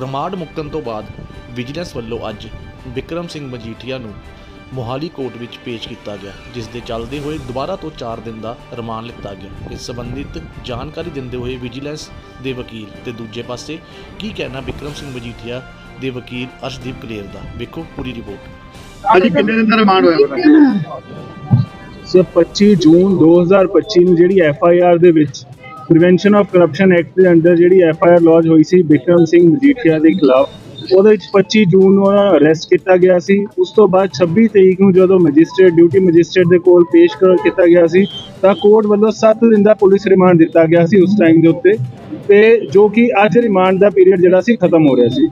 Remand ਮੁੱਕਣ ਤੋਂ ਬਾਅਦ ਵਿਜੀਲੈਂਸ ਵੱਲੋਂ ਅੱਜ ਵਿਕਰਮ ਸਿੰਘ ਮਜੀਠੀਆ ਨੂੰ ਮੋਹਾਲੀ ਕੋਰਟ ਵਿੱਚ ਪੇਸ਼ ਕੀਤਾ ਗਿਆ ਜਿਸ ਦੇ ਚੱਲਦੇ ਹੋਏ ਦੁਬਾਰਾ ਤੋਂ 4 ਦਿਨ ਦਾ ਰਿਮਾਂਡ ਲਿੱਤਾ ਗਿਆ। ਇਸ ਸੰਬੰਧਿਤ ਜਾਣਕਾਰੀ ਦਿੰਦੇ ਹੋਏ ਵਿਜੀਲੈਂਸ ਦੇ ਵਕੀਲ ਤੇ ਦੂਜੇ ਪਾਸੇ ਕੀ ਕਹਿਣਾ ਵਿਕਰਮ ਸਿੰਘ ਮਜੀਠੀਆ ਦੇ ਵਕੀਲ ਅਰਸ਼ਦੀਪ ਕਲੇਰ ਦਾ? ਵੇਖੋ ਪੂਰੀ ਰਿਪੋਰਟ। ਅੱਜ ਕਿੰਨੇ ਦਿਨ ਦਾ ਰਿਮਾਂਡ ਹੋਇਆ ਸੋ 25 ਜੂਨ 2025 ਨੂੰ ਜਿਹੜੀ ਐਫ ਆਈ ਆਰ ਦੇ ਵਿੱਚ ਪ੍ਰੀਵੈਂਸ਼ਨ ਆਫ ਕਰਪਸ਼ਨ ਐਕਟ ਦੇ ਅੰਡਰ ਜਿਹੜੀ ਐਫ ਆਈ ਆਰ ਲੌਜ ਹੋਈ ਸੀ ਬਿਕਰਮ ਸਿੰਘ ਮਜੀਠੀਆ ਦੇ ਖਿਲਾਫ, ਉਹਦੇ ਵਿੱਚ 25 ਜੂਨ ਨੂੰ ਉਹਨਾਂ ਅਰੈਸਟ ਕੀਤਾ ਗਿਆ ਸੀ। ਉਸ ਤੋਂ ਬਾਅਦ 26 ਤਰੀਕ ਨੂੰ ਜਦੋਂ ਮੈਜਿਸਟ੍ਰੇਟ ਡਿਊਟੀ ਮੈਜਿਸਟ੍ਰੇਟ ਦੇ ਕੋਲ ਪੇਸ਼ ਕੀਤਾ ਗਿਆ ਸੀ, ਤਾਂ ਕੋਰਟ ਵੱਲੋਂ 7 ਦਿਨ ਦਾ ਪੁਲਿਸ ਰਿਮਾਂਡ ਦਿੱਤਾ ਗਿਆ ਸੀ ਉਸ ਟਾਈਮ ਦੇ ਉੱਤੇ। ਤੇ ਜੋ ਕਿ ਅੱਜ ਰਿਮਾਂਡ ਦਾ ਪੀਰੀਅਡ ਜਿਹੜਾ ਸੀ, ਖਤਮ ਹੋ ਰਿਹਾ ਸੀ।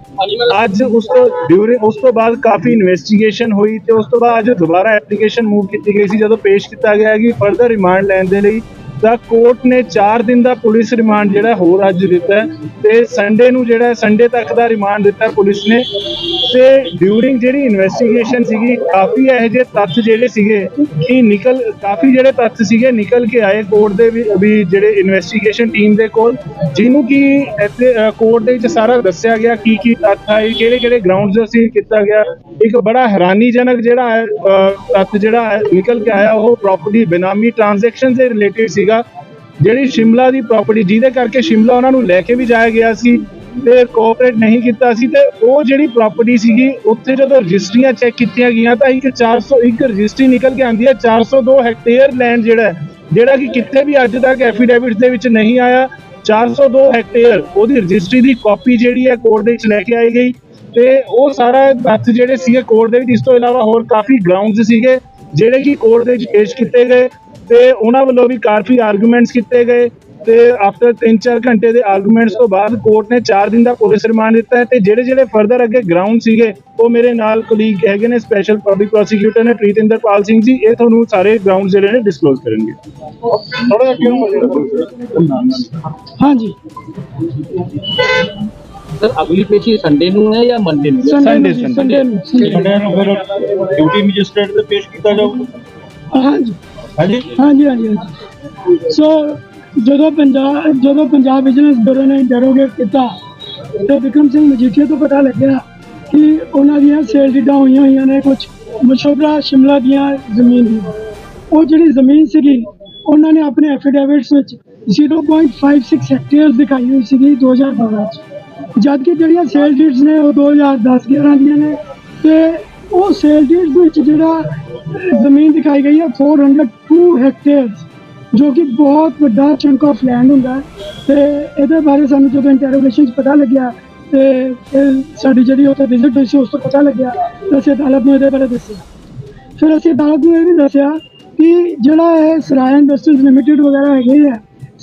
ਅੱਜ ਉਸ ਤੋਂ ਡਿਊਰਿੰਗ ਉਸ ਤੋਂ ਬਾਅਦ ਕਾਫੀ ਇਨਵੈਸਟੀਗੇਸ਼ਨ ਹੋਈ ਤੇ ਉਸ ਤੋਂ ਬਾਅਦ ਅੱਜ ਦੁਬਾਰਾ ਐਪਲੀਕੇਸ਼ਨ ਮੂਵ ਕੀਤੀ ਗਈ ਸੀ, ਜਦੋਂ ਪੇਸ਼ ਕੀਤਾ ਗਿਆ ਕਿ ਫਰਦਰ ਰਿਮਾਂਡ ਲੈਣ ਦੇ ਲਈ ਤਾਂ ਕੋਰਟ ਨੇ 4 ਦਿਨ ਦਾ ਪੁਲਿਸ ਰਿਮਾਂਡ ਜਿਹੜਾ ਹੋਰ ਅੱਜ ਦਿੱਤਾ ਹੈ ਤੇ ਸੰਡੇ ਨੂੰ ਜਿਹੜਾ ਸੰਡੇ ਤੱਕ ਦਾ ਰਿਮਾਂਡ ਦਿੱਤਾ ਪੁਲਿਸ ਨੇ। ਤੇ ਡਿਊਰਿੰਗ ਜਿਹੜੀ ਇਨਵੈਸਟੀਗੇਸ਼ਨ ਸੀਗੀ, ਕਾਫੀ ਇਹੋ ਜਿਹੇ ਤੱਥ ਜਿਹੜੇ ਸੀਗੇ ਕਿ ਨਿਕਲ, ਕਾਫੀ ਜਿਹੜੇ ਤੱਥ ਸੀਗੇ ਨਿਕਲ ਕੇ ਆਏ ਕੋਰਟ ਦੇ ਵੀ ਵੀ ਜਿਹੜੇ ਇਨਵੈਸਟੀਗੇਸ਼ਨ ਟੀਮ ਦੇ ਕੋਲ, ਜਿਹਨੂੰ ਕਿ ਇੱਥੇ ਕੋਰਟ ਦੇ ਵਿੱਚ ਸਾਰਾ ਦੱਸਿਆ ਗਿਆ ਕੀ ਕੀ ਤੱਥ ਆਏ, ਕਿਹੜੇ ਕਿਹੜੇ ਗਰਾਊਂਡਸ ਅਸੀਂ ਕੀਤਾ ਗਿਆ। ਇੱਕ ਬੜਾ ਹੈਰਾਨੀਜਨਕ ਜਿਹੜਾ ਹੈ ਤੱਥ ਜਿਹੜਾ ਹੈ ਨਿਕਲ ਕੇ ਆਇਆ ਉਹ ਪ੍ਰਾਪਰਟੀ ਬਿਨਾਮੀ ਟ੍ਰਾਂਜੈਕਸ਼ਨ ਦੇ ਰਿਲੇਟਡ ਸੀਗਾ ਜਿਹੜੀ ਸ਼ਿਮਲਾ ਦੀ ਪ੍ਰਾਪਰਟੀ ਜਿਹਦੇ ਕਰਕੇ ਸ਼ਿਮਲਾ ਉਹਨਾਂ ਨੂੰ ਲੈ ਕੇ ਵੀ ਜਾਇਆ ਗਿਆ ਸੀ ਤੇ ਕੋਆਪਰੇਟ ਨਹੀਂ ਕੀਤਾ ਸੀ ਤੇ ਉਹ ਜਿਹੜੀ ਪ੍ਰਾਪਰਟੀ ਸੀਗੀ ਉੱਥੇ ਜਦੋਂ ਰਜਿਸਟਰੀਆਂ ਚੈੱਕ ਕੀਤੀਆਂ ਗਈਆਂ ਤਾਂ ਇੱਕ 401 ਰਜਿਸਟਰੀ ਨਿਕਲ ਕੇ ਆਂਦੀ ਹੈ 402 ਹੈਕਟੇਅਰ ਲੈਂਡ ਜਿਹੜਾ ਹੈ, ਜਿਹੜਾ ਕਿ ਕਿੱਥੇ ਵੀ ਅੱਜ ਤੱਕ ਐਫੀਡੇਵਿਟਸ ਦੇ ਵਿੱਚ ਨਹੀਂ ਆਇਆ 402 ਹੈਕਟੇਅਰ ਉਹਦੀ ਰਜਿਸਟਰੀ ਦੀ ਕਾਪੀ ਜਿਹੜੀ ਹੈ ਕੋਰਟ ਦੇ ਵਿੱਚ ਲੈ ਕੇ ਆਈ ਗਈ। ਤੇ ਉਹ ਸਾਰਾ ਤੱਥ ਜਿਹੜੇ ਸੀਗੇ ਕੋਰਟ ਦੇ ਵਿੱਚ ਇਸ ਤੋਂ ਇਲਾਵਾ ਹੋਰ ਕਾਫੀ ਗਰਾਊਂਡਸ ਸੀਗੇ ਜਿਹੜੇ ਕਿ ਕੋਰਟ ਦੇ ਵਿੱਚ ਪੇਸ਼ ਕੀਤੇ ਗਏ ਤੇ ਉਹਨਾਂ ਵੱਲੋਂ ਵੀ ਕਾਫੀ ਆਰਗੂਮੈਂਟਸ ਕੀਤੇ ਗਏ ਤੇ ਆਫਟਰ 3-4 ਘੰਟੇ ਦੇ ਆਰਗੂਮੈਂਟਸ ਤੋਂ ਬਾਅਦ ਕੋਰਟ ਨੇ 4 ਦਿਨ ਦਾ ਪੁਲਿਸ ਰਿਮਾਂਡ ਦਿੱਤਾ ਹੈ ਤੇ ਜਿਹੜੇ ਜਿਹੜੇ ਫਰਦਰ ਅੱਗੇ ਗਰਾਊਂਡ ਸੀਗੇ ਉਹ ਮੇਰੇ ਨਾਲ ਕੋਲੀਗ ਹੈਗੇ ਨੇ ਸਪੈਸ਼ਲ ਪਬਲਿਕ ਪ੍ਰੋਸੀਕਿਊਟਰ ਨੇ ਪ੍ਰੀਤਿੰਦਰਪਾਲ ਸਿੰਘ ਜੀ ਇਹ ਤੁਹਾਨੂੰ ਸਾਰੇ ਗਰਾਊਂਡ ਜਿਹੜੇ ਨੇ ਡਿਸਕਲੋਜ਼ ਕਰਨਗੇ। ਥੋੜਾ ਜਿਹਾ ਕਿਉਂ ਹਾਂਜੀ। ਸਰ ਅਗਲੀ ਪੇਸ਼ੀ ਸੰਡੇ ਨੂੰ ਹੈ ਜਾਂ ਮੰਡੇ ਨੂੰ? ਸੰਡੇ ਨੂੰ ਸੰਡੇ ਨੂੰ ਸੰਡੇ ਨੂੰ। ਫਿਰ ਡਿਊਟੀ ਮੈਜਿਸਟ੍ਰੇਟ ਤੇ ਪੇਸ਼ ਕੀਤਾ ਜਾਊਗਾ? ਹਾਂਜੀ। ਹਾਂਜੀ? ਹਾਂਜੀ ਹਾਂਜੀ ਹਾਂਜੀ। ਸੋ ਜਦੋਂ ਪੰਜਾਬ ਜਦੋਂ ਪੰਜਾਬ ਬਿਜ਼ਨਸ ਬਿਊਰੋ ਨੇ ਇੰਟਰੋਗੇਟ ਕੀਤਾ ਤੇ ਵਿਕਰਮ ਸਿੰਘ ਮਜੀਠੀਆ ਤੋਂ ਪਤਾ ਲੱਗਿਆ ਕਿ ਉਹਨਾਂ ਦੀਆਂ ਸੇਲ ਡੀਡਾਂ ਹੋਈਆਂ ਹੋਈਆਂ ਨੇ ਕੁਝ ਮਸ਼ਹੂਰਾ ਸ਼ਿਮਲਾ ਦੀਆਂ ਜ਼ਮੀਨ ਦੀ ਉਹ ਜਿਹੜੀ ਜ਼ਮੀਨ ਸੀਗੀ ਉਹਨਾਂ ਨੇ ਆਪਣੇ ਐਫੀਡੇਵਿਟਸ ਵਿੱਚ 0.56 ਹੈਕਟੇਅਰ ਦਿਖਾਈ ਹੋਈ ਸੀਗੀ 2012 ਚ। ਜਦ ਕਿ ਜਿਹੜੀਆਂ ਸੇਲ ਡੀਡਸ ਨੇ ਉਹ 2010 11 ਦੀਆਂ ਨੇ ਤੇ ਉਹ ਸੇਲ ਡੀਡਸ ਵਿੱਚ ਜਿਹੜਾ ਅਹ, ਜ਼ਮੀਨ ਦਿਖਾਈ ਗਈ ਹੈ 402 ਹੈਕਟੇਅਰਸ ਜੋ ਕਿ ਬਹੁਤ ਵੱਡਾ ਚੰਕ ਆਫ ਲੈਂਡ ਹੁੰਦਾ ਹੈ ਤੇ ਇਹਦੇ ਬਾਰੇ ਸਾਨੂੰ ਜਦੋਂ ਇੰਟਰੋਗੇਸ਼ਨ 'ਚ ਪਤਾ ਲੱਗਿਆ ਤੇ ਇਹ ਸਾਡੀ ਜਿਹੜੀ ਉੱਥੇ ਵਿਜ਼ਿਟ ਹੋਈ ਸੀ ਉਸ ਤੋਂ ਪਤਾ ਲੱਗਿਆ ਤੇ ਅਸੀਂ ਅਦਾਲਤ ਨੂੰ ਇਹਦੇ ਬਾਰੇ ਦੱਸਿਆ ਫਿਰ ਅਸੀਂ ਅਦਾਲਤ ਨੂੰ ਇਹ ਵੀ ਦੱਸਿਆ ਕਿ ਜਿਹੜਾ ਇਹ ਸਰਾਇਆ ਇੰਡਸਟਰੀਜ਼ ਲਿਮਟਿਡ ਵਗੈਰਾ ਹੈਗੇ ਆ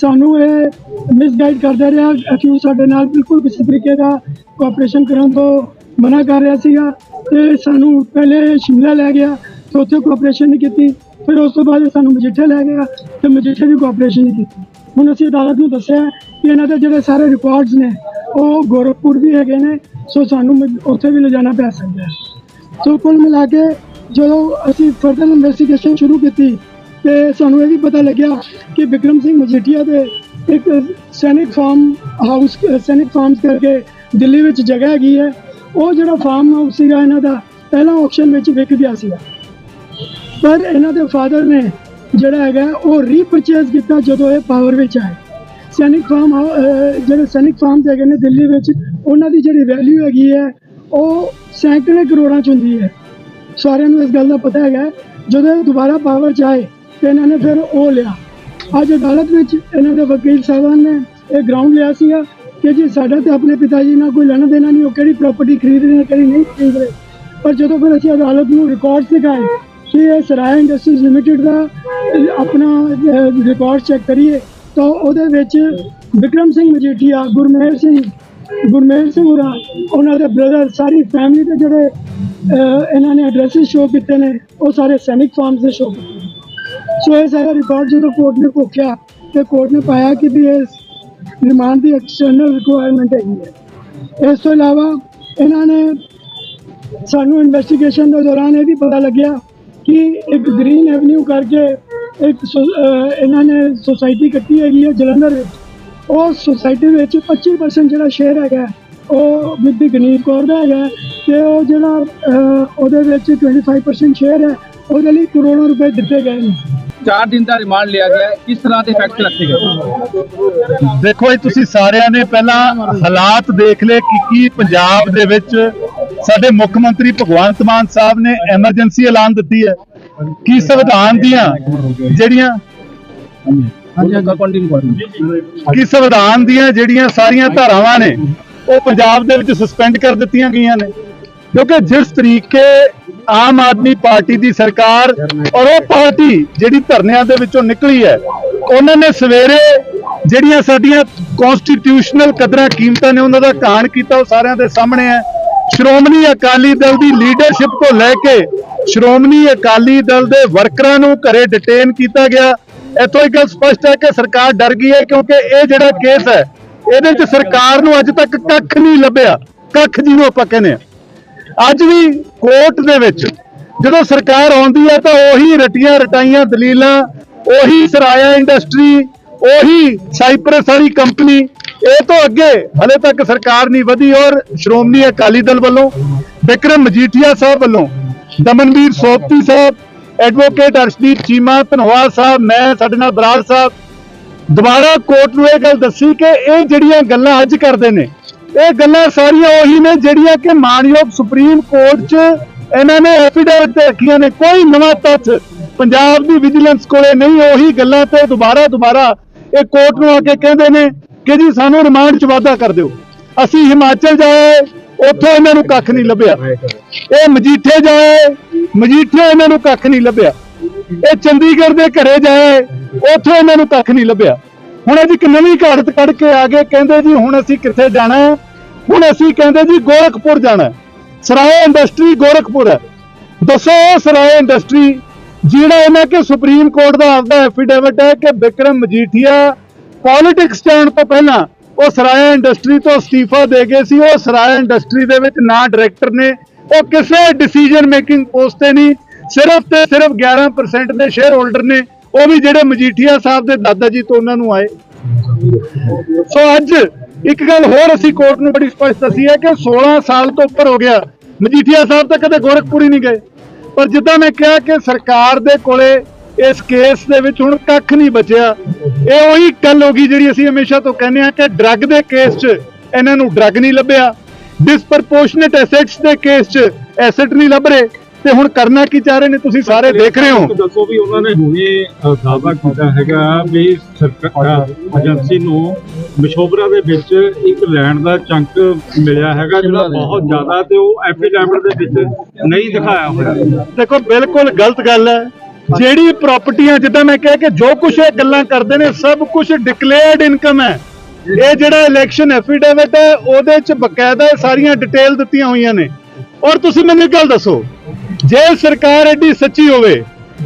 ਸਾਨੂੰ ਇਹ ਮਿਸਗਾਈਡ ਕਰਦਾ ਰਿਹਾ। ਅਕਿਊਜ਼ ਸਾਡੇ ਨਾਲ ਬਿਲਕੁਲ ਕਿਸੇ ਤਰੀਕੇ ਦਾ ਕੋਆਪਰੇਸ਼ਨ ਕਰਨ ਤੋਂ ਮਨਾ ਕਰ ਰਿਹਾ ਸੀਗਾ ਤੇ ਸਾਨੂੰ ਪਹਿਲੇ ਸ਼ਿਮਲਾ ਲੈ ਗਿਆ, ਤੇ ਉੱਥੇ ਕੋਆਪਰੇਸ਼ਨ ਨਹੀਂ ਕੀਤੀ। ਫਿਰ ਉਸ ਤੋਂ ਬਾਅਦ ਸਾਨੂੰ ਮਜੀਠੇ ਲੈ ਗਿਆ, ਤੇ ਮਜੀਠੇ ਵੀ ਕੋਆਪਰੇਸ਼ਨ ਨਹੀਂ ਕੀਤੀ। ਹੁਣ ਅਸੀਂ ਅਦਾਲਤ ਨੂੰ ਦੱਸਿਆ ਕਿ ਇਹਨਾਂ ਦੇ ਜਿਹੜੇ ਸਾਰੇ ਰਿਕਾਰਡਸ ਨੇ, ਉਹ ਗੋਰਖਪੁਰ ਵੀ ਹੈਗੇ ਨੇ, ਸੋ ਸਾਨੂੰ ਉੱਥੇ ਵੀ ਲਿਜਾਣਾ ਪੈ ਸਕਦਾ ਹੈ। ਸੋ ਕੁੱਲ ਮਿਲਾ ਕੇ ਜਦੋਂ ਅਸੀਂ ਫਰਦਰ ਇਨਵੈਸਟੀਗੇਸ਼ਨ ਸ਼ੁਰੂ ਕੀਤੀ ਤੇ ਸਾਨੂੰ ਇਹ ਵੀ ਪਤਾ ਲੱਗਿਆ ਕਿ ਵਿਕਰਮ ਸਿੰਘ ਮਜੀਠੀਆ ਦੇ ਇੱਕ ਸੈਨਿਕ ਫਾਰਮ ਹਾਊਸ, ਸੈਨਿਕ ਫਾਰਮਸ ਕਰਕੇ ਦਿੱਲੀ ਵਿੱਚ ਜਗ੍ਹਾ ਹੈਗੀ ਹੈ। ਉਹ ਜਿਹੜਾ ਫਾਰਮ ਹਾਊਸ ਸੀਗਾ, ਇਹਨਾਂ ਦਾ ਪਹਿਲਾਂ ਆਕਸ਼ਨ ਵਿੱਚ ਵਿਕ ਗਿਆ ਸੀਗਾ। ਪਰ ਇਹਨਾਂ ਦੇ ਫਾਦਰ ਨੇ ਜਿਹੜਾ ਹੈਗਾ, ਉਹ ਰੀਪਰਚੇਜ਼ ਕੀਤਾ ਜਦੋਂ ਇਹ ਪਾਵਰ ਵਿੱਚ ਆਏ। ਸੈਨਿਕ ਫਾਰਮ ਜਿਹੜੇ ਸੈਨਿਕ ਫਾਰਮਸ ਹੈਗੇ ਨੇ ਦਿੱਲੀ ਵਿੱਚ, ਉਹਨਾਂ ਦੀ ਜਿਹੜੀ ਵੈਲਿਊ ਹੈਗੀ ਹੈ, ਉਹ ਸੈਂਕੜੇ ਕਰੋੜਾਂ ਚ ਹੁੰਦੀ ਹੈ। ਸਾਰਿਆਂ ਨੂੰ ਇਸ ਗੱਲ ਦਾ ਪਤਾ ਹੈਗਾ, ਜਦੋਂ ਇਹ ਦੁਬਾਰਾ ਪਾਵਰ ਚ ਆਏ ਤੇ ਇਹਨਾਂ ਨੇ ਫਿਰ ਉਹ ਲਿਆ। ਅੱਜ ਅਦਾਲਤ ਵਿੱਚ ਇਹਨਾਂ ਦੇ ਵਕੀਲ ਸਾਹਿਬਾਨ ਨੇ ਇਹ ਗਰਾਊਂਡ ਲਿਆ ਸੀਗਾ ਕਿ ਜੀ ਸਾਡਾ ਤੇ ਆਪਣੇ ਪਿਤਾ ਜੀ ਨਾਲ ਕੋਈ ਲੈਣਾ ਦੇਣਾ ਨਹੀਂ, ਉਹ ਕਿਹੜੀ ਪ੍ਰਾਪਰਟੀ ਖਰੀਦ ਰਹੇ ਨੇ ਕਿਹੜੀ ਨਹੀਂ ਖਰੀਦ ਰਹੇ ਪਰ ਜਦੋਂ ਫਿਰ ਅਸੀਂ ਅਦਾਲਤ ਨੂੰ ਰਿਕਾਰਡ ਦਿਖਾਏ ਕਿ ਇਹ ਸਰਾਇਆ ਇੰਡਸਟਰੀਜ਼ ਲਿਮਿਟਿਡ ਦਾ ਆਪਣਾ ਰਿਕਾਰਡ ਚੈੱਕ ਕਰੀਏ, ਤਾਂ ਉਹਦੇ ਵਿੱਚ ਵਿਕਰਮ ਸਿੰਘ ਮਜੀਠੀਆ ਗੁਰਮੇਰ ਸਿੰਘ ਗੁਰਮੇਰ ਸਿੰਘ ਹੋਰਾਂ, ਉਹਨਾਂ ਦੇ ਬ੍ਰਦਰ ਸਾਰੀ ਫੈਮਿਲੀ ਦੇ ਜਿਹੜੇ ਇਹਨਾਂ ਨੇ ਐਡਰੈਸਿਸ ਸ਼ੋਅ ਕੀਤੇ ਨੇ, ਉਹ ਸਾਰੇ ਸੈਨਿਕ ਫਾਰਮਸ ਦੇ ਸ਼ੋਅ ਸੋ ਇਹ ਸਾਰਾ ਰਿਕਾਰਡ ਜਦੋਂ ਕੋਰਟ ਨੇ ਕੋਖਿਆ ਤੇ ਕੋਰਟ ਨੇ ਪਾਇਆ ਕਿ ਵੀ ਇਹ ਰਿਮਾਂਡ ਦੀ ਐਕਸਟਰਨਲ ਰਿਕੁਆਇਰਮੈਂਟ ਹੈਗੀ ਹੈ। ਇਸ ਤੋਂ ਇਲਾਵਾ ਇਹਨਾਂ ਨੇ ਸਾਨੂੰ ਇਨਵੈਸਟੀਗੇਸ਼ਨ ਦੇ ਦੌਰਾਨ ਇਹ ਵੀ ਪਤਾ ਲੱਗਿਆ ਕਿ ਇੱਕ ਗ੍ਰੀਨ ਐਵਨਿਊ ਕਰਕੇ ਇੱਕ ਸੋ- ਇਹਨਾਂ ਨੇ ਸੋਸਾਇਟੀ ਕੱਟੀ ਹੈਗੀ ਹੈ ਜਲੰਧਰ ਵਿੱਚ। ਉਹ ਸੋਸਾਇਟੀ ਵਿੱਚ 25% ਜਿਹੜਾ ਸ਼ੇਅਰ ਹੈਗਾ, ਉਹ ਬੀਬੀ ਗਨੀਤ ਕੌਰ ਦਾ ਹੈਗਾ ਤੇ ਉਹ ਜਿਹੜਾ ਉਹਦੇ ਵਿੱਚ 25% ਸ਼ੇਅਰ ਹੈ, ਉਹਦੇ ਲਈ ਕਰੋੜਾਂ ਰੁਪਏ ਦਿੱਤੇ ਗਏ ਨੇ। 4 ਦਿਨ ਦਾ ਰਿਮਾਂਡ ਲਿਆ ਗਿਆ। ਕਿਸ ਤਰ੍ਹਾਂ ਦੇ ਫੈਕਟ ਰੱਖੇ ਗਏ? ਦੇਖੋ ਜੀ ਤੁਸੀਂ ਸਾਰਿਆਂ ਨੇ ਪਹਿਲਾਂ ਹਾਲਾਤ ਦੇਖ ਲਏ ਕਿ ਕੀ ਪੰਜਾਬ ਦੇ ਵਿੱਚ ਸਾਡੇ ਮੁੱਖ ਮੰਤਰੀ ਭਗਵੰਤ ਮਾਨ ਸਾਹਿਬ ਨੇ ਐਮਰਜੈਂਸੀ ਐਲਾਨ ਦਿੱਤੀ ਹੈ। ਕੀ ਸੰਵਿਧਾਨ ਦੀਆਂ ਜਿਹੜੀਆਂ ਕਿ ਸੰਵਿਧਾਨ ਦੀਆਂ ਜਿਹੜੀਆਂ ਸਾਰੀਆਂ ਧਾਰਾਵਾਂ ਨੇ ਉਹ ਪੰਜਾਬ ਦੇ ਵਿੱਚ ਸਸਪੈਂਡ ਕਰ ਦਿੱਤੀਆਂ ਗਈਆਂ ਨੇ। ਕਿਉਂਕਿ ਜਿਸ ਤਰੀਕੇ ਆਮ ਆਦਮੀ ਪਾਰਟੀ ਦੀ ਸਰਕਾਰ ਔਰ ਉਹ ਪਾਰਟੀ ਜਿਹੜੀ ਧਰਨਿਆਂ ਦੇ ਵਿੱਚੋਂ ਨਿਕਲੀ ਹੈ, ਉਹਨਾਂ ਨੇ ਸਵੇਰੇ ਜਿਹੜੀਆਂ ਸਾਡੀਆਂ ਕਨਸਟੀਟਿਊਸ਼ਨਲ ਕਦਰਾਂ ਕੀਮਤਾਂ ਨੇ ਉਹਨਾਂ ਦਾ ਘਾਣ ਕੀਤਾ, ਉਹ ਸਾਰਿਆਂ ਦੇ ਸਾਹਮਣੇ ਹੈ। ਸ਼੍ਰੋਮਣੀ ਅਕਾਲੀ ਦਲ ਦੀ ਲੀਡਰਸ਼ਿਪ ਤੋਂ ਲੈ ਕੇ ਸ਼੍ਰੋਮਣੀ ਅਕਾਲੀ ਦਲ ਦੇ ਵਰਕਰਾਂ ਨੂੰ ਘਰੇ ਡਿਟੇਨ ਕੀਤਾ ਗਿਆ। ਇੱਥੋਂ ਇੱਕ ਗੱਲ ਸਪਸ਼ਟ ਹੈ ਕਿ ਸਰਕਾਰ ਡਰ ਗਈ ਹੈ ਕਿਉਂਕਿ ਇਹ ਜਿਹੜਾ ਕੇਸ ਹੈ, ਇਹਦੇ ਵਿੱਚ ਸਰਕਾਰ ਨੂੰ ਅੱਜ ਤੱਕ ਕੱਖ ਨਹੀਂ ਲੱਭਿਆ। ਕੱਖ ਜਿਹਨੂੰ ਆਪਾਂ ਕਹਿੰਦੇ ਆ ਅੱਜ ਵੀ ਕੋਰਟ ਦੇ ਵਿੱਚ ਜਦੋਂ ਸਰਕਾਰ ਆਉਂਦੀ ਹੈ ਤਾਂ ਉਹੀ ਰਟੀਆਂ ਰਟਾਈਆਂ, ਦਲੀਲਾਂ, ਉਹੀ ਸਰਾਇਆ ਇੰਡਸਟਰੀ ਉਹੀ ਸਾਈਪਰਸ ਵਾਲੀ ਕੰਪਨੀ, ਇਹ ਤੋਂ ਅੱਗੇ ਹਲੇ ਤੱਕ ਸਰਕਾਰ ਨਹੀਂ ਵਧੀ ਔਰ ਸ਼੍ਰੋਮਣੀ ਅਕਾਲੀ ਦਲ ਵੱਲੋਂ, ਵਿਕਰਮ ਮਜੀਠੀਆ ਸਾਹਿਬ ਵੱਲੋਂ, ਦਮਨਵੀਰ ਸੋਪਤੀ ਸਾਹਿਬ ਐਡਵੋਕੇਟ ਅਰਸ਼ਦੀਪ ਚੀਮਾ ਧਨਵਾਦ ਸਾਹਿਬ, ਮੈਂ, ਸਾਡੇ ਨਾਲ ਬਰਾੜ ਸਾਹਿਬ, ਦੁਬਾਰਾ ਕੋਰਟ ਨੂੰ ਇਹ ਗੱਲ ਦੱਸੀ ਕਿ ਇਹ ਜਿਹੜੀਆਂ ਗੱਲਾਂ ਅੱਜ ਕਰਦੇ ਨੇ ਇਹ ਗੱਲਾਂ ਸਾਰੀਆਂ ਉਹੀ ਨੇ ਜਿਹੜੀਆਂ ਕਿ ਮਾਨਯੋਗ ਸੁਪਰੀਮ ਕੋਰਟ 'ਚ ਇਹਨਾਂ ਨੇ ਐਫੀਡੇਵਿਟ ਰੱਖੀਆਂ ਨੇ। ਕੋਈ ਨਵਾਂ ਤੱਥ ਪੰਜਾਬ ਦੀ ਵਿਜੀਲੈਂਸ ਕੋਲੇ ਨਹੀਂ, ਉਹੀ ਗੱਲਾਂ ਤੇ ਦੁਬਾਰਾ ਦੁਬਾਰਾ ਇਹ ਕੋਰਟ ਨੂੰ ਆ ਕੇ ਕਹਿੰਦੇ ਨੇ ਕਿ ਜੀ ਸਾਨੂੰ ਰਿਮਾਂਡ 'ਚ ਵਾਧਾ ਕਰ ਦਿਓ। ਅਸੀਂ ਹਿਮਾਚਲ ਜਾਏ, ਉੱਥੋਂ ਇਹਨਾਂ ਨੂੰ ਕੱਖ ਨਹੀਂ ਲੱਭਿਆ। ਇਹ ਮਜੀਠੇ ਜਾਏ, ਮਜੀਠੇ ਇਹਨਾਂ ਨੂੰ ਕੱਖ ਨਹੀਂ ਲੱਭਿਆ। ਇਹ ਚੰਡੀਗੜ੍ਹ ਦੇ ਘਰੇ ਜਾਏ, ਉੱਥੋਂ ਇਹਨਾਂ ਨੂੰ ਕੱਖ ਨਹੀਂ ਲੱਭਿਆ। ਹੁਣ ਇਹਦੀ ਇੱਕ ਨਵੀਂ ਘਾੜਤ ਕੱਢ ਕੇ ਆ ਗਏ, ਕਹਿੰਦੇ ਜੀ ਹੁਣ ਅਸੀਂ ਕਿੱਥੇ ਜਾਣਾ ਹੈ? ਹੁਣ ਅਸੀਂ ਕਹਿੰਦੇ ਜੀ ਗੋਰਖਪੁਰ ਜਾਣਾ ਹੈ। ਸਰਾਏ ਇੰਡਸਟਰੀ ਗੋਰਖਪੁਰ ਹੈ। ਦੱਸੋ ਉਹ ਸਰਾਏ ਇੰਡਸਟਰੀ, ਜਿਹੜਾ ਇਹਨਾਂ ਕੇ ਸੁਪਰੀਮ ਕੋਰਟ ਦਾ ਆਪਦਾ ਐਫੀਡੇਵਿਟ ਹੈ ਕਿ ਵਿਕਰਮ ਮਜੀਠੀਆ ਪੋਲਿਟਿਕਸ ਜਾਣ ਤੋਂ ਪਹਿਲਾਂ ਉਹ ਸਰਾਇਆ ਇੰਡਸਟਰੀ ਤੋਂ ਅਸਤੀਫਾ ਦੇ ਗਏ ਸੀ। ਉਹ ਸਰਾਇਆ ਇੰਡਸਟਰੀ ਦੇ ਵਿੱਚ ਨਾ ਡਾਇਰੈਕਟਰ ਨੇ, ਉਹ ਕਿਸੇ ਡਿਸੀਜਨ ਮੇਕਿੰਗ ਪੋਸਟ ਤੇ ਨਹੀਂ, ਸਿਰਫ ਤੇ ਸਿਰਫ 11% ਦੇ ਸ਼ੇਅਰ ਹੋਲਡਰ ਨੇ ਉਹ ਵੀ ਜਿਹੜੇ ਮਜੀਠੀਆ ਸਾਹਿਬ ਦੇ ਦਾਦਾ ਜੀ ਤੋਂ ਉਹਨਾਂ ਨੂੰ ਆਏ। ਸੋ ਅੱਜ ਇੱਕ ਗੱਲ ਹੋਰ ਅਸੀਂ ਕੋਰਟ ਨੂੰ ਬੜੀ ਸਪਸ਼ਟ ਦੱਸੀ ਹੈ ਕਿ 16 ਸਾਲ ਤੋਂ ਉੱਪਰ ਹੋ ਗਿਆ। ਮਜੀਠੀਆ ਸਾਹਿਬ ਤਾਂ ਕਦੇ ਗੋਰਖਪੁਰ ਹੀ ਨਹੀਂ ਗਏ। ਪਰ ਜਿੱਦਾਂ ਮੈਂ ਕਿਹਾ ਕਿ ਸਰਕਾਰ ਦੇ ਕੋਲੇ ਇਸ ਕੇਸ ਦੇ ਵਿੱਚ ਹੁਣ ਕੱਖ ਨਹੀਂ ਬਚਿਆ। ਇਹ ਉਹੀ ਗੱਲ ਹੋ ਗਈ ਜਿਹੜੀ ਅਸੀਂ ਹਮੇਸ਼ਾ ਤੋਂ ਕਹਿੰਦੇ ਆ ਕਿ ਡਰੱਗ ਦੇ ਕੇਸ 'ਚ ਇਹਨਾਂ ਨੂੰ ਡਰੱਗ ਨਹੀਂ ਲੱਭਿਆ। ਡਿਸਪਰਪੋਰਸ਼ਨੇਟ ਐਸੈਟਸ ਦੇ ਕੇਸ 'ਚ ਐਸੈਟ ਨਹੀਂ ਲੱਭ ਰਹੇ। ਤੇ ਹੁਣ ਕਰਨਾ ਕੀ ਚਾਹ ਰਹੇ ਨੇ? ਤੁਸੀਂ ਸਾਰੇ ਦੇਖ ਰਹੇ ਹੋ। ਦੱਸੋ ਵੀ ਉਹਨਾਂ ਨੇ ਹੁਣੇ ਦਾਅਵਾ ਕੀਤਾ ਹੈਗਾ ਵੀ ਸਰਕਾਰ ਏਜੰਸੀ ਨੂੰ ਮਸ਼ੋਬਰਾ ਦੇ ਵਿੱਚ ਇੱਕ ਲੈਂਡ ਦਾ ਚੰਕ ਮਿਲਿਆ ਹੈਗਾ ਜਿਹੜਾ ਬਹੁਤ ਜ਼ਿਆਦਾ ਤੇ ਉਹ ਐਫੀਡੈਵਿਟ ਦੇ ਵਿੱਚ ਨਹੀਂ ਦਿਖਾਇਆ ਹੋਇਆ। ਦੇਖੋ ਬਿਲਕੁਲ ਗਲਤ ਗੱਲ ਹੈ। ਜਿਹੜੀ ਪ੍ਰਾਪਰਟੀਆਂ ਜਿੱਦਾਂ ਮੈਂ ਕਿਹਾ ਕਿ ਜੋ ਕੁਝ ਇਹ ਗੱਲਾਂ ਕਰਦੇ ਨੇ ਸਭ ਕੁਝ ਡਿਕਲੇਅਰਡ ਇਨਕਮ ਹੈ। ਇਹ ਜਿਹੜਾ ਇਲੈਕਸ਼ਨ ਐਫੀਡੇਵਿਟ ਹੈ ਉਹਦੇ ਚ ਬਕਾਇਦਾ ਸਾਰੀਆਂ ਡਿਟੇਲ ਦਿੱਤੀਆਂ ਹੋਈਆਂ ਨੇ। ਔਰ ਤੁਸੀਂ ਮੈਨੂੰ ਇੱਕ ਗੱਲ ਦੱਸੋ ਜੇ ਸਰਕਾਰ ਐਡੀ ਸੱਚੀ ਹੋਵੇ,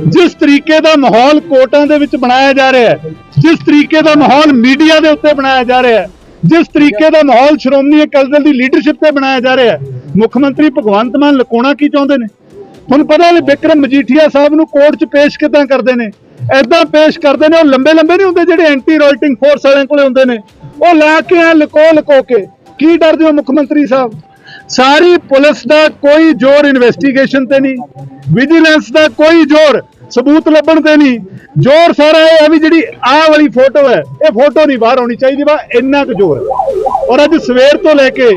ਜਿਸ ਤਰੀਕੇ ਦਾ ਮਾਹੌਲ ਕੋਰਟਾਂ ਦੇ ਵਿੱਚ ਬਣਾਇਆ ਜਾ ਰਿਹਾ ਹੈ, ਜਿਸ ਤਰੀਕੇ ਦਾ ਮਾਹੌਲ ਮੀਡੀਆ ਦੇ ਉੱਤੇ ਬਣਾਇਆ ਜਾ ਰਿਹਾ ਹੈ, ਜਿਸ ਤਰੀਕੇ ਦਾ ਮਾਹੌਲ ਸ਼੍ਰੋਮਣੀ ਅਕਾਲੀ ਦਲ ਦੀ ਲੀਡਰਸ਼ਿਪ ਤੇ ਬਣਾਇਆ ਜਾ ਰਿਹਾ ਹੈ, ਮੁੱਖ ਮੰਤਰੀ ਭਗਵੰਤ ਮਾਨ ਲਕੋਣਾ ਕੀ ਚਾਹੁੰਦੇ ਨੇ? ਤੁਹਾਨੂੰ ਪਤਾ ਹੈ ਵਿਕਰਮ ਮਜੀਠੀਆ ਸਾਹਿਬ ਨੂੰ ਕੋਰਟ 'ਚ ਪੇਸ਼ ਕਿਦਾਂ ਕਰਦੇ ਨੇ? ਐਦਾਂ ਪੇਸ਼ ਕਰਦੇ ਨੇ, ਉਹ ਲੰਬੇ ਲੰਬੇ ਨਹੀਂ ਹੁੰਦੇ ਜਿਹੜੇ ਐਂਟੀ ਰੋਇਟਿੰਗ ਫੋਰਸ ਵਾਲਿਆਂ ਕੋਲੇ ਹੁੰਦੇ ਨੇ? ਉਹ ਲਾ ਕੇ ਆ ਲਕੋ ਲਕੋ ਕੇ, ਕੀ ਡਰਦੇ ਹੋ ਮੁੱਖ ਮੰਤਰੀ ਸਾਹਿਬ? ਸਾਰੀ ਪੁਲਿਸ ਦਾ ਕੋਈ ਜ਼ੋਰ ਇਨਵੈਸਟੀਗੇਸ਼ਨ ਤੇ ਨਹੀਂ ਵਿਜੀਲੈਂਸ ਦਾ ਕੋਈ ਜ਼ੋਰ ਸਬੂਤ ਲੱਭਣ ਤੇ ਨਹੀਂ। ਜ਼ੋਰ ਸਾਰਾ ਇਹ ਹੈ ਵੀ ਜਿਹੜੀ ਆਹ ਵਾਲੀ ਫੋਟੋ ਹੈ, ਇਹ ਫੋਟੋ ਨਹੀਂ ਬਾਹਰ ਆਉਣੀ ਚਾਹੀਦੀ ਵਾ ਇੰਨਾ ਕੁ ਜ਼ੋਰ। ਔਰ ਅੱਜ ਸਵੇਰ ਤੋਂ ਲੈ ਕੇ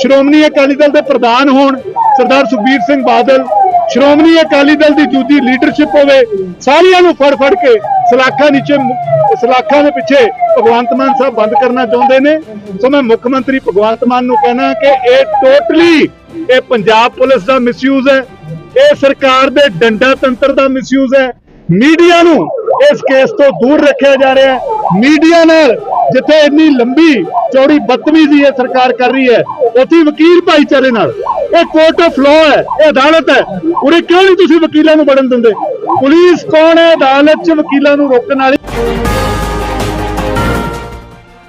ਸ਼੍ਰੋਮਣੀ ਅਕਾਲੀ ਦਲ ਦੇ ਪ੍ਰਧਾਨ ਹੋਣ, ਸਰਦਾਰ ਸੁਖਬੀਰ ਸਿੰਘ ਬਾਦਲ ਸ਼੍ਰੋਮਣੀ ਅਕਾਲੀ ਦਲ ਦੀ ਦੂਜੀ ਲੀਡਰਸ਼ਿਪ ਹੋਵੇ, ਸਾਰਿਆਂ ਨੂੰ ਫੜ ਫੜ ਕੇ ਸਲਾਖਾਂ ਨੀਚੇ ਸਲਾਖਾਂ ਦੇ ਪਿੱਛੇ ਭਗਵੰਤ ਮਾਨ ਸਾਹਿਬ ਬੰਦ ਕਰਨਾ ਚਾਹੁੰਦੇ ਨੇ। ਸੋ ਮੈਂ ਮੁੱਖ ਮੰਤਰੀ ਭਗਵੰਤ ਮਾਨ ਨੂੰ ਕਹਿਣਾ ਕਿ ਇਹ ਟੋਟਲੀ ਇਹ ਪੰਜਾਬ ਪੁਲਿਸ ਦਾ ਮਿਸਯੂਜ਼ ਹੈ, ਇਹ ਸਰਕਾਰ ਦੇ ਡੰਡਾ ਤੰਤਰ ਦਾ ਮਿਸਯੂਜ਼ ਹੈ। ਮੀਡੀਆ ਨੂੰ ਇਸ ਕੇਸ ਤੋਂ ਦੂਰ ਰੱਖਿਆ ਜਾ ਰਿਹਾ ਹੈ। ਮੀਡੀਆ ਨਾਲ ਜਿੱਥੇ ਇੰਨੀ ਲੰਬੀ ਚੌੜੀ ਬਦਤਮੀਜ਼ੀ ਇਹ ਸਰਕਾਰ ਕਰ ਰਹੀ ਹੈ, ਉੱਥੇ ਵਕੀਲ ਭਾਈਚਾਰੇ ਨਾਲ। ਇਹ ਕੋਰਟ ਆਫ ਲਾਅ ਹੈ, ਇਹ ਅਦਾਲਤ ਹੈ। ਉਰੇ ਕਿਉਂ ਨਹੀਂ ਤੁਸੀਂ ਵਕੀਲਾਂ ਨੂੰ ਵੜਨ ਦਿੰਦੇ? ਪੁਲਿਸ ਕੌਣ ਹੈ? ਅਦਾਲਤ 'ਚ ਵਕੀਲਾਂ ਨੂੰ ਰੋਕਣ ਵਾਲੀ